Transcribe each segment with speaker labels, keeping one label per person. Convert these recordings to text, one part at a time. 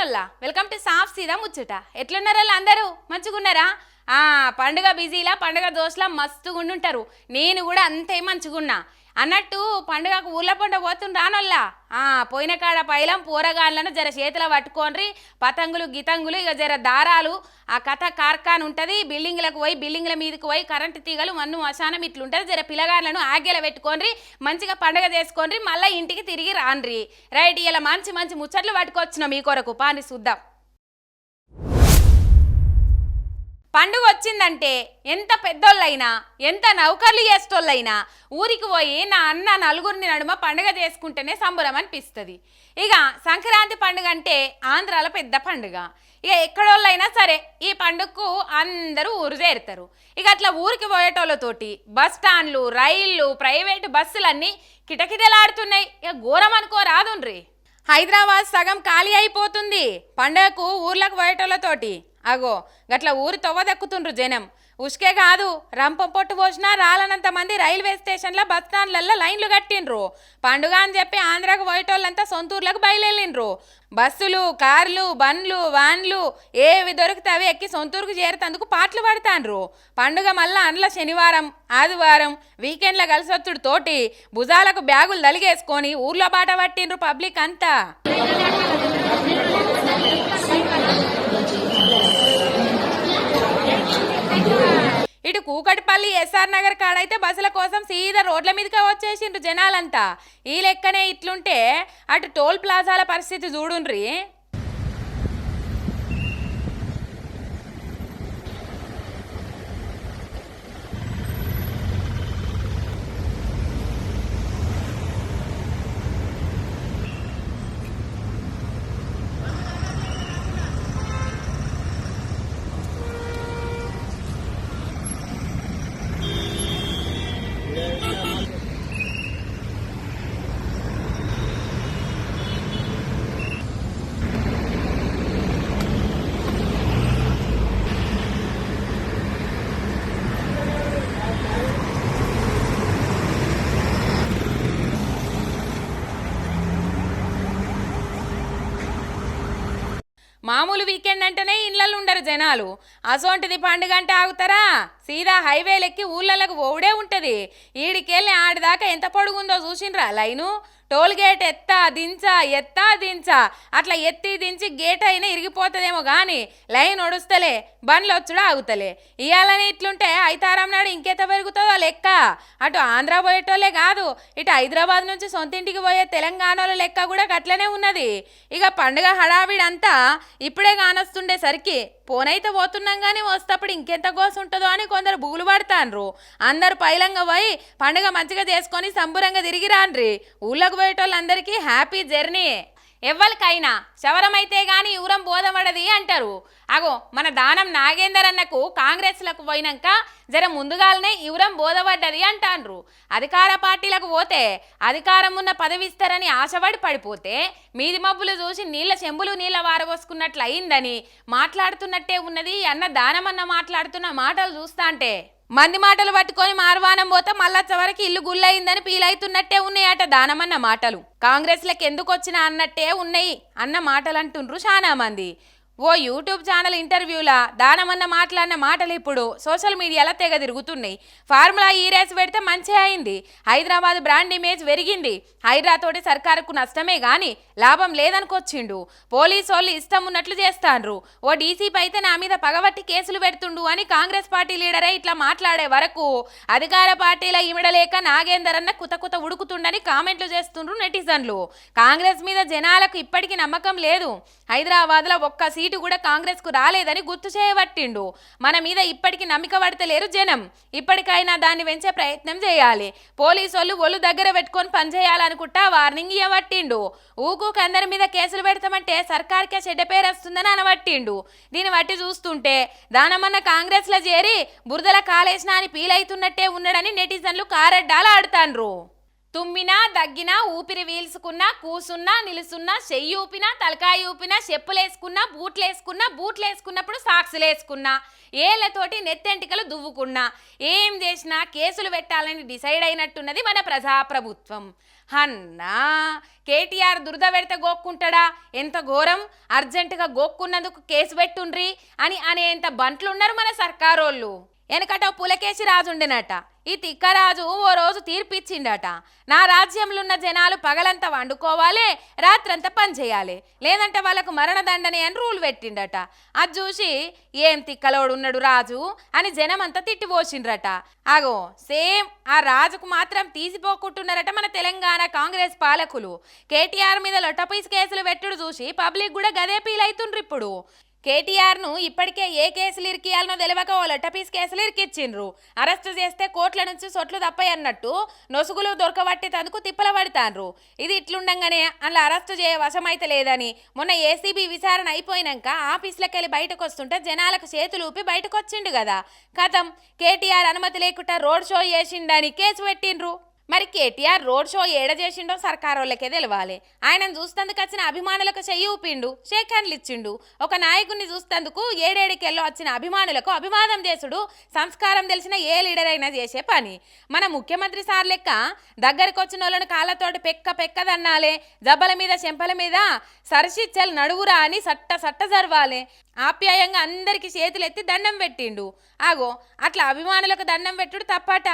Speaker 1: నల్లా welcome to సాఫ్ సీదా ముచ్చట. ఎట్లున్నారా వాళ్ళు అందరూ మంచిగున్నారా? ఆ పండుగ బిజీలా పండుగ దోశలా మస్తుగా ఉండుంటారు నేను కూడా అంతే మంచిగున్నా. అన్నట్టు పండుగకు ఊళ్ళ పండుగ పోతుంది రానొల్లా పోయిన కాడ పైలం పూరగాళ్ళను జర చేతిలో పట్టుకోండి పతంగులు గితంగులు ఇక జర దారాలు ఆ కథ కార్ఖాన్ ఉంటుంది బిల్డింగ్లకు పోయి బిల్డింగ్ల మీదకి పోయి కరెంటు తీగలు మన్ను మశానం ఇట్లుంటుంది జర పిల్లగాళ్ళను ఆగేల పెట్టుకోండి మంచిగా పండుగ చేసుకోండి మళ్ళీ ఇంటికి తిరిగి రాన్రి రైట్ ఇలా మంచి మంచి ముచ్చట్లు పట్టుకొచ్చినాం మీ కొరకు. పాని చూద్దాం. పండుగ వచ్చిందంటే ఎంత పెద్దోళ్ళైనా ఎంత నౌకర్లు చేస్తోళ్ళైనా ఊరికి పోయి నా అన్న నలుగురిని నడుమ పండుగ చేసుకుంటేనే సంబరం అనిపిస్తుంది. ఇక సంక్రాంతి పండుగ అంటే ఆంధ్రాలో పెద్ద పండుగ. ఇక ఎక్కడోళ్ళైనా సరే ఈ పండుగకు అందరూ ఊరు చేరుతారు. ఇక అట్లా ఊరికి పోయేటోళ్ళతోటి బస్ స్టాండ్లు రైళ్ళు ప్రైవేటు బస్సులన్నీ కిటకిటలాడుతున్నాయి. ఇక ఘోరం అనుకో రాదుండ్రి హైదరాబాద్ సగం ఖాళీ అయిపోతుంది. పండుగకు ఊర్లకు పోయేటోళ్ళతోటి అగో గట్ల ఊరి తవ్వదక్కుతుండ్రు జనం. ఉష్కే కాదు రంపం పొట్టు పోసినా రాలనంత మంది రైల్వే స్టేషన్ల బస్ స్టాండ్లలో లైన్లు కట్టిండ్రు. పండుగ అని చెప్పి ఆంధ్రాకు పోయేటోళ్ళంతా సొంతూర్లకు బయలుదేరిండ్రు బస్సులు కార్లు బండ్లు వ్యాన్లు ఏవి దొరికితే అవి ఎక్కి సొంతూరుకు చేరుతందుకు పాటలు పడతాండ్రు. పండుగ మళ్ళా అండ్ల శనివారం ఆదివారం వీకెండ్ల కలిసొత్తుడు తోటి భుజాలకు బ్యాగులు తలిగేసుకొని ఊర్లో బాట పట్టిండ్రు పబ్లిక్ అంతా. ఇటు కూకటిపల్లి ఎస్ఆర్ నగర్ కాడైతే బస్సుల కోసం సీదా రోడ్ల మీదకే వచ్చేసిండ్రు జనాలంతా. ఈ లెక్కనే ఇట్లుంటే అటు టోల్ ప్లాజాల పరిస్థితి చూడుండ్రి. మామూలు వీకెండ్ అంటేనే ఇళ్ళల్లో ఉండరు జనాలు. అసోంటిది పండుగ అంటే ఆగుతారా? సీదా హైవేలెక్కి ఊళ్ళలకు ఓడే ఉంటుంది. ఈడికెళ్ళి ఆడిదాకా ఎంత పొడుగుందో చూసిండ్రా లైను? టోల్ గేట్ ఎత్తా దించా ఎత్తా దించా. అట్లా ఎత్తి దించి గేట్ అయినా ఇరిగిపోతుందేమో కానీ లైన్ ఒడుస్తలే బండ్లు వచ్చుడా ఆగుతలే. ఇవ్వాలని ఇట్లుంటే ఐతారం నాడు ఇంకెత పెరుగుతుందో లెక్క. అటు ఆంధ్ర పోయేటోళ్ళే కాదు ఇటు హైదరాబాద్ నుంచి సొంతింటికి పోయే తెలంగాణలో లెక్క కూడా గట్లనే ఉన్నది. ఇక పండుగ హడావిడంతా ఇప్పుడే కానొస్తుండేసరికి పోనైతే పోతున్నాం కానీ వస్తప్పుడు ఇంకెంత గోస ఉంటుందో అని కొందరు బూలు పడతాన్రు. అందరు పైలంగా పోయి పండుగ మంచిగా చేసుకొని సంబురంగా తిరిగి రాన్రి ఊళ్ళోకి పోయేటోళ్ళందరికీ హ్యాపీ జర్నీ ఎవ్వరికైనా శవరమైతే గాని ఊరం బోధపడది అంటారు. అగో మన దానం నాగేందర్ అన్నకు కాంగ్రెస్లకు పోయినాక జర ముందుగాలనే ఇవరం బోధపడ్డది అంటాండ్రు. అధికార పార్టీలకు పోతే అధికారం ఉన్న పదవి ఇస్తారని ఆశపడి పడిపోతే మీది మబ్బులు చూసి నీళ్ళ చెంబులు నీళ్ళ వారబోసుకున్నట్లు అయిందని మాట్లాడుతున్నట్టే ఉన్నది అన్న దానమన్న మాట్లాడుతున్న మాటలు చూస్తాంటే. మంది మాటలు పట్టుకొని మార్వానం పోతే మళ్ళొచ్చ వరకు ఇల్లు గుల్లయిందని పీలైతున్నట్టే ఉన్నాయట దానమన్న మాటలు. కాంగ్రెస్లకు ఎందుకు వచ్చినా అన్నట్టే ఉన్నాయి అన్న మాటలు అంటుండ్రు చాలా మంది ఓ యూట్యూబ్ ఛానల్ ఇంటర్వ్యూలా? దానమన్న మాట్లాడిన మాటలు ఇప్పుడు సోషల్ మీడియాలో తెగ తిరుగుతున్నాయి. ఫార్ములా ఈ రేస్ పెడితే మంచి అయింది. హైదరాబాద్ బ్రాండ్ ఇమేజ్ పెరిగింది. హైదరాతోటి సర్కారుకు నష్టమే గాని లాభం లేదనుకొచ్చిండు. పోలీసు వాళ్ళు ఇష్టం ఉన్నట్లు చేస్తాండ్రు. ఓ డీసీపీ అయితే నా మీద పగబట్టి కేసులు పెడుతుండు అని కాంగ్రెస్ పార్టీ లీడరే ఇట్లా మాట్లాడే వరకు అధికార పార్టీల ఇమిడలేక నాగేందర్ అన్న కుత కుత ఉడుకుతుండని కామెంట్లు చేస్తుండ్రు నెటిజన్లు. కాంగ్రెస్ మీద జనాలకు ఇప్పటికీ నమ్మకం లేదు. హైదరాబాద్లో ఒక్క సీట్ కూడా కాంగ్రెస్కు రాలేదని గుర్తు చేయబట్టిండు. మన మీద ఇప్పటికీ నమ్మిక పడతలేరు జనం. ఇప్పటికైనా దాన్ని పెంచే ప్రయత్నం చేయాలి. పోలీసు వాళ్ళు ఒళ్ళు దగ్గర పెట్టుకొని పనిచేయాలనుకుంటా వార్నింగ్ ఇవ్వబట్టిండు. ఊకు అందరి మీద కేసులు పెడతామంటే సర్కార్కే చెడ్డ పేరు వస్తుందని అనబట్టిండు. దీన్ని బట్టి చూస్తుంటే దానమన్న కాంగ్రెస్లో చేరి బురదల కాలేసిన అని ఫీల్ అవుతున్నట్టే ఉన్నాడని నెటిజన్లు కారడ్డాలు ఆడుతాండ్రు. తుమ్మినా దగ్గినా ఊపిరి వీల్చుకున్నా కూసున్నా నిలుసున్నా చెయ్యి ఊపినా తలకాయ ఊపినా చెప్పులేసుకున్నా బూట్లేసుకున్నా బూట్లేసుకున్నప్పుడు సాక్సులేసుకున్నా ఏళ్ళతోటి నెత్తెంటికలు దువ్వుకున్నా. ఏం చేసినా కేసులు పెట్టాలని డిసైడ్ అయినట్టున్నది మన ప్రజాప్రభుత్వం. అన్నా కేటీఆర్ దురద పెడితే గోక్కుంటాడా? ఎంత ఘోరం? అర్జెంటుగా గోక్కున్నందుకు కేసు పెట్టుండ్రి అని అనేంత బంట్లున్నారు మన సర్కారోళ్ళు. వెనకట పులకేసి రాజుండెనట. ఈ తిక్కరాజు ఓ రోజు తీర్పిచ్చిండట. నా రాజ్యంలో ఉన్న జనాలు పగలంతా వండుకోవాలి రాత్రంతా పనిచేయాలి. లేదంటే వాళ్ళకు మరణదండనే అని రూల్ పెట్టిండట. అది చూసి ఏం తిక్కలోడు ఉన్నాడు రాజు? అని జనమంతా తిట్టిపోసిండ్రట అగో సేమ్ ఆ రాజుకు మాత్రం తీసిపోకుంటున్నారట మన తెలంగాణ కాంగ్రెస్ పాలకులు. కేటీఆర్ మీద లొట్టపీస్ కేసులు పెట్టుడు చూసి పబ్లిక్ కూడా గదే పీలైతుండ్రు ఇప్పుడు కేటీఆర్ను ఇప్పటికే ఏ కేసులు ఇరికియాలనో తెలియక ఓ లెట్టపీస్ కేసులు ఇరికిచ్చిండ్రు. అరెస్టు చేస్తే కోట్ల నుంచి సొట్లు తప్పయన్నట్టు నొసుగులు నొసుగులు దొరకబట్టేందుకు తిప్పల పడతాన్రు. ఇది ఇట్లుండంగానే అందులో అరెస్టు చేయ వశమైతే లేదని మొన్న ఏసీబీ విచారణ అయిపోయినాక ఆఫీసులకు వెళ్ళి బయటకు వస్తుంటే జనాలకు చేతులు ఊపి బయటకు వచ్చిండు కదా. కథం కేటీఆర్ అనుమతి లేకుండా రోడ్ షో చేసిండని కేసు పెట్టిండ్రు మరి కేటీఆర్ రోడ్ షో ఏడ చేసిండో వాళ్ళకే తెలవాలి. ఆయనను చూస్తందుకు వచ్చిన అభిమానులకు చెయ్యి ఊపిండు షేక్ హ్యాండ్లు ఇచ్చిండు. ఒక నాయకుడిని చూస్తందుకు ఏడేడికెళ్ళో వచ్చిన అభిమానులకు అభివాదం చేసుడు సంస్కారం తెలిసిన ఏ లీడర్ అయినా చేసే పని. మన ముఖ్యమంత్రి సార్ లెక్క దగ్గరకు వచ్చిన వాళ్ళని కాళ్ళతోటి పెక్క పెక్కదన్నాలే జబ్బల మీద చెంపల మీద సరిసిచ్చలు నడువురా అని సట్ట సట్ట జరవాలి. ఆప్యాయంగా అందరికి చేతులెత్తి దండం పెట్టిండు. ఆగో అట్లా అభిమానులకు దండం పెట్టుడు తప్పట.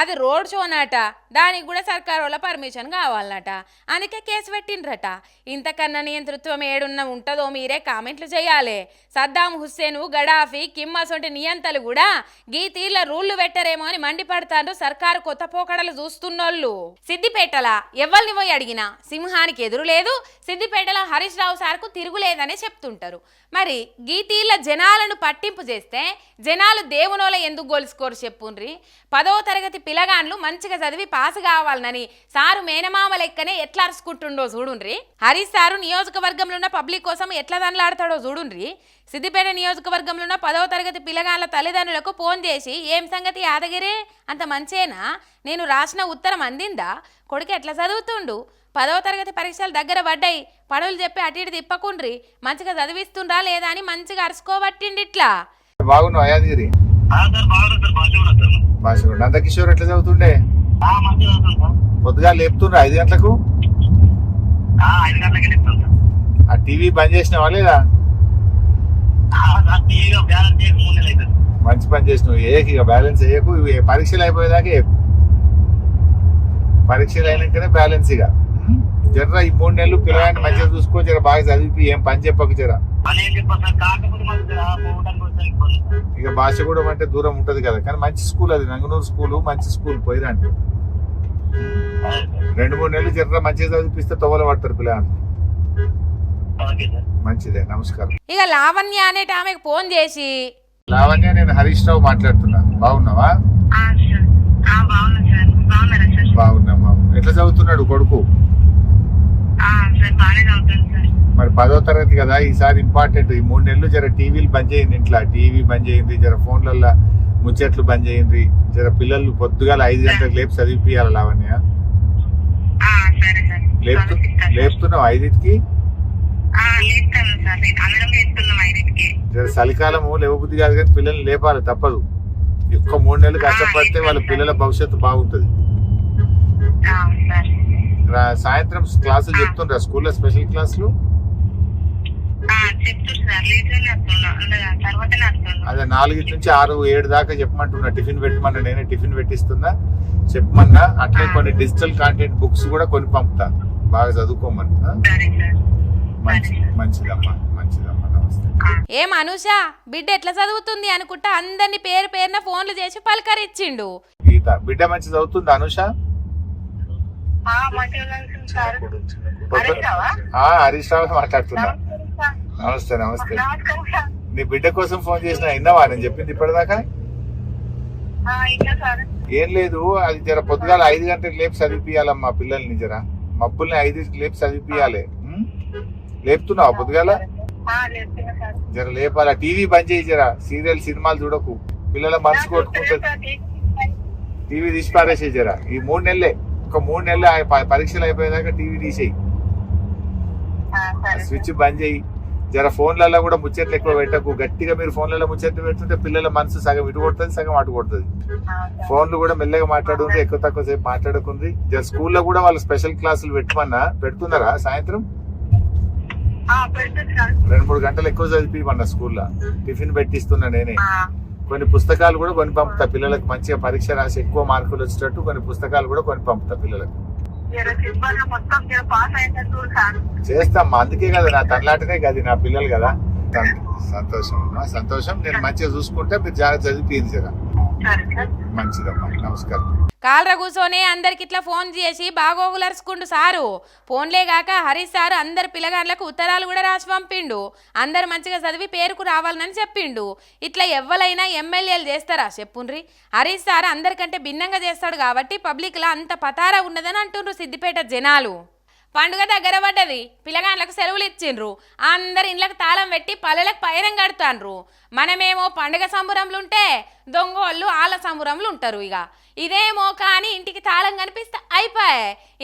Speaker 1: అది రోడ్ షోనట దానికి కూడా సర్కార్ వాళ్ళ పర్మిషన్ కావాలన్నట. అందుకే కేసు పెట్టిండ్రట. ఇంతకన్నా నియంతృత్వం ఏడున్న ఉంటుందో మీరే కామెంట్లు చేయాలి. సద్దాం హుస్సేన్ గడాఫీ కిమ్ అసొంటి నియంతలు కూడా గీ తీర్ల రూళ్ళు పెట్టరేమో అని మండిపడతారు సర్కారు కొత్త పోకడలు చూస్తున్నోళ్ళు. సిద్దిపేటల ఎవరిని పోయి అడిగినా సింహానికి ఎదురు లేదు. సిద్దిపేటలో హరీష్ రావు సార్కు తిరుగులేదని చెప్తుంటారు. మరి గీ తీర్ల జనాలను పట్టింపు చేస్తే జనాలు దేవునోల ఎందుకు గొలుసుకోరు చెప్పుండ్రి? పదవ తరగతి పిల్లగాన్లు మంచిగా చదివి పాస్ కావాలనని సారు మేనమామ లెక్కనే ఎట్లా అరుచుకుంటుండో చూడుండ్రి. హరీష్ సారు నియోజకవర్గంలో ఉన్న పబ్లిక్ కోసం ఎట్లా దండలాడతాడో చూడుండ్రి. సిద్దిపేట నియోజకవర్గంలో ఉన్న పదవ తరగతి పిల్లగాళ్ళ తల్లిదండ్రులకు ఫోన్ చేసి ఏం సంగతి యాదగిరి? అంత మంచేనా? నేను రాసిన ఉత్తరం అందిందా? కొడుకు ఎట్లా చదువుతుండు? పదవ తరగతి పరీక్షలు దగ్గర పడ్డాయి. పనులు చెప్పి అటు ఇటు తిప్పకుండ్రి. మంచిగా చదివిస్తుండ్రా లేదా అని మంచిగా అరుచుకోబట్టిండి ఇట్లా.
Speaker 2: బాగున్నావు యాదగిరి? భాష నందకిషోర్ ఎట్లా చదువుతుండే? పొద్దుగా లేపుతుండ్రా ఐదు గంటలకు?
Speaker 3: ఆ
Speaker 2: టీవీ బంద్ చేసినావా లేదా? మంచి పని చేసినావు ఏకి ఇక బ్యాలెన్స్ వేయకు పరీక్షలు అయిపోయేదాకా వేయకు పరీక్షలు అయినాకనే బ్యాలెన్స్ ఇక? జర్రా ఈ మూడు నెలలు పిల్లగాన్ని మంచిగా చూసుకో జర బాగా చదివి ఏం పని చెప్పకు జర
Speaker 3: అని.
Speaker 2: ఇక భాష కూడా అంటే దూరం ఉంటది కదా. కానీ మంచి స్కూల్ అది. నంగనూరు స్కూల్ మంచి స్కూల్ పోయిరండి. రెండు మూడు నెలలు జర్రా మంచిగా చదివిపిస్తే తొవల పడతారు
Speaker 3: సార్.
Speaker 2: మంచిదే. నమస్కారం.
Speaker 1: ఇక లావణ్య అనేట ఆమెకు ఫోన్ చేసి
Speaker 2: లావణ్య నేను హరీష్ రావు మాట్లాడుతున్నా. బాగున్నావా?
Speaker 4: ఆ, సార్. ఆ, బాగున్నా
Speaker 2: ఎట్లా చదువుతున్నాడు కొడుకు? పదో తరగతి కదా ఈసారి ఇంపార్టెంట్ ఈ మూడు నెలలు జర టీవీలు బంద్ చేయండి ఇంట్లో. టీవీ బంద్ చేయండి జర ఫోన్లల్లో ముచ్చట్లు బంద్ చేయండి. జర పిల్లలు పొద్దుగాల ఐదు గంటలకు లేపు చదివిపియాలి లావణ్య.
Speaker 4: చదివిస్తాను.
Speaker 2: లేపుతున్నావు ఐదింటికి? జర చలికాలము లేవబుద్ధి కాదు కానీ పిల్లల్ని లేపాలి తప్పదు. ఒక్క మూడు నెలలు కష్టపడితే వాళ్ళ పిల్లల భవిష్యత్తు బాగుంటుంది. సాయంత్రం క్లాసులు చెప్తుండ్రా స్కూల్లో స్పెషల్ క్లాసులు? అదే నాలుగింటి నుంచి ఆరు ఏడు దాకా చెప్పమంటున్నా. టిఫిన్ పెట్టమన్నా నేనే టిఫిన్ పెట్టిస్తున్నా. చెప్పమన్నా అట్లే కొన్ని డిజిటల్ కాంటెంట్ బుక్స్ కూడా కొని పంపుతా. బాగా చదువుకోమని మంచిదమ్మా మంచిదమ్మా నమస్తే.
Speaker 1: ఏం అనుష బిడ్డ ఎట్లా చదువుతుంది అనుకుంటా అందరినీ పేరు పేరున ఫోన్లు చేసి పలకరిచ్చిండు.
Speaker 2: గీత బిడ్డ మంచి చదువుతుంది అనుష?
Speaker 4: హరీష్ రావా?
Speaker 2: మాట్లాడుతున్నా. నమస్తే నమస్తే. నీ బిడ్డ కోసం ఫోన్ చేసిన విన్నావా? నేను చెప్పింది ఇప్పటిదాకా? ఏం లేదు అది జర పొద్దుగాల ఐదు గంటలకు లేపు చదివిపియాలమ్మా పిల్లల్ని జర. మబ్బుల్ని ఐదుకి లేపు చదివిపియాలి? లేపుతున్నావా పొద్దుగాల? జర లేపాల? టీవీ బంద్ చేయి జర. సీరియల్ సినిమాలు చూడకు. పిల్లల మనసు కొట్టుకుంటుంది. టీవీ తీసి పారేసే జర. ఈ మూడు నెలలే. ఒక్క మూడు నెలలు పరీక్షలు అయిపోయేదాకా టీవీ తీసేయి. స్విచ్ బంద్ చేయి. జర ఫోన్లలో కూడా ముచ్చట్లు ఎక్కువ పెట్టకు. గట్టిగా మీరు ఫోన్లలో ముచ్చట్లు పెడుతుంటే పిల్లల మనసు సగం ఇటు కొడుతుంది సగం అటు కొడుతుంది. ఫోన్లు కూడా మెల్లగా మాట్లాడుంది ఎక్కువ తక్కువ సేపు మాట్లాడుకుంది. జర స్కూల్లో కూడా వాళ్ళు స్పెషల్ క్లాసులు పెట్టమన్నా పెడుతున్నారా సాయంత్రం? రెండు మూడు గంటలు ఎక్కువ చదివిమన్నా స్కూల్లో. టిఫిన్ పెట్టిస్తున్నా నేనే. కొన్ని పుస్తకాలు కూడా కొని పంపుతా పిల్లలకు. మంచిగా పరీక్ష రాసి ఎక్కువ మార్కులు వచ్చేటట్టు కొన్ని పుస్తకాలు కూడా కొని పంపుతా పిల్లలకు. చేస్తామ్మా అందుకే కదా నా తనలాటనే కదా నా పిల్లలు కదా. సంతోషం అమ్మా సంతోషం నేను మంచిగా చూసుకుంటే మీరు జాగ్రత్త
Speaker 4: సరే సార్.
Speaker 2: మంచిదమ్మా నమస్కారం.
Speaker 1: కాలర కూర్చొని అందరికి ఇట్లా ఫోన్ చేసి బాగోగులరుచుకుండు సారు. ఫోన్లేగాక హరీష్ సారు అందరి పిల్లగాళ్ళకు ఉత్తరాలు కూడా రాసి పంపిండు. అందరు మంచిగా చదివి పేరుకు రావాలని చెప్పిండు. ఇట్లా ఎవ్వలైనా ఎమ్మెల్యేలు చేస్తారా చెప్పుండ్రి? హరీష్ సార్ అందరికంటే భిన్నంగా చేస్తాడు కాబట్టి పబ్లిక్లో అంత పతారా ఉన్నదని అంటుండ్రు సిద్దిపేట జనాలు. పండుగ దగ్గర పడ్డది. పిల్లగాళ్ళకు సెలవులు ఇచ్చిండ్రు. అందరు ఇండ్లకు తాళం పెట్టి పల్లెలకు పైరం కడతాండ్రు. మనమేమో పండుగ సంబురంలుంటే దొంగోళ్ళు ఆల సంబురంలు ఉంటారు ఇక ఇదేమో కానీ ఇంటికి తాళం కనిపిస్తే అయిపోయే.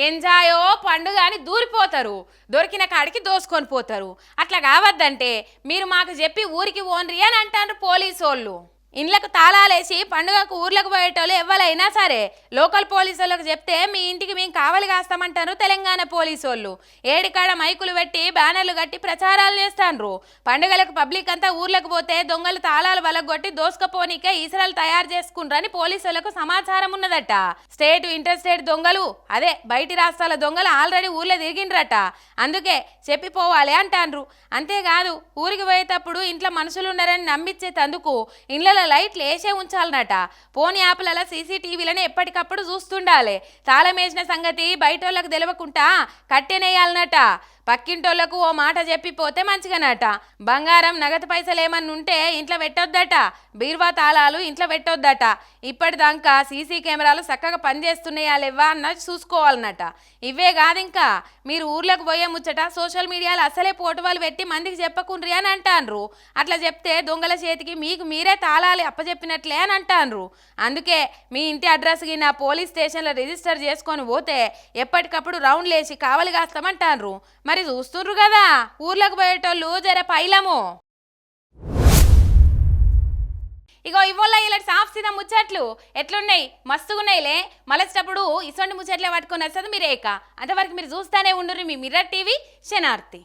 Speaker 1: ఎంజాయో పండుగ అని దూరిపోతారు. దొరికిన కాడికి దోసుకొని పోతారు. అట్లా కావద్దంటే మీరు మాకు చెప్పి ఊరికి ఓన్రి అని అంటారు పోలీసు వాళ్ళు ఇండ్లకు తాళాలేసి పండుగకు ఊర్లకు పోయేటోళ్ళు ఎవరైనా సరే లోకల్ పోలీసు వాళ్ళకి చెప్తే మీ ఇంటికి మేము కావలి కాస్తామంటారు తెలంగాణ పోలీసు వాళ్ళు ఏడికాడ మైకులు పెట్టి బ్యానర్లు కట్టి ప్రచారాలు చేస్తాండ్రు. పండుగలకు పబ్లిక్ అంతా ఊర్లకు పోతే దొంగలు తాళాలు వలగొట్టి దోసుకపోనీకే ఈసరాలు తయారు చేసుకుంటారని పోలీసు వాళ్ళకు సమాచారం ఉన్నదట. స్టేట్ ఇంటర్ స్టేట్ దొంగలు అదే బయటి రాష్ట్రాల దొంగలు ఆల్రెడీ ఊర్లో తిరిగిండ్రట. అందుకే చెప్పిపోవాలి అంటాండ్రు. అంతేకాదు ఊరికి పోయేటప్పుడు ఇంట్లో మనుషులు ఉన్నారని నమ్మించేటందుకు ఇండ్లలో లైట్లు వేసే ఉంచాలన్నట ఫోన్ యాప్లలో సీసీటీవీలను ఎప్పటికప్పుడు చూస్తుండాలి. తాళమేసిన సంగతి బయట వాళ్ళకి తెలియకుండా కట్టెనేయాలన్నట పక్కింటోళ్ళకు ఓ మాట చెప్పిపోతే మంచిగానట. బంగారం నగదు పైసలు ఏమన్నా ఉంటే ఇంట్లో పెట్టొద్దట. బీర్వా తాళాలు ఇంట్లో పెట్టొద్దట. ఇప్పటిదాకా సీసీ కెమెరాలు చక్కగా పనిచేస్తున్నాయా లేవా అన్నది చూసుకోవాలన్నట. ఇవే కాదు ఇంకా మీరు ఊర్లోకి పోయే ముచ్చట సోషల్ మీడియాలో అసలే పోటువాలు పెట్టి మందికి చెప్పకుండ్రి అని అంటాన్రు. అట్లా చెప్తే దొంగల చేతికి మీకు మీరే తాళాలి అప్పచెప్పినట్లే అని అంటాన్రు. అందుకే మీ ఇంటి అడ్రస్ నా పోలీస్ స్టేషన్లో రిజిస్టర్ చేసుకొని పోతే ఎప్పటికప్పుడు రౌండ్ లేచి కావలి కాస్తామంటాన్రు. మరి చూస్తుండ్రు కదా? ఊర్లోకి పోయేటోళ్ళు జర పైలము. ఇగో ఇవ్వల్ల ఇలాంటి సాఫ్ సీదా ముచ్చట్లు? ఎట్లున్నాయి? మస్తుగున్నాయిలే. మలచేటప్పుడు ఇసొంటి ముచ్చట్లే పట్టుకొని వస్తుంది మీరేక అంతవరకు మీరు చూస్తూనే ఉండరు మీ మిర్రర్ టీవీ శనార్తి.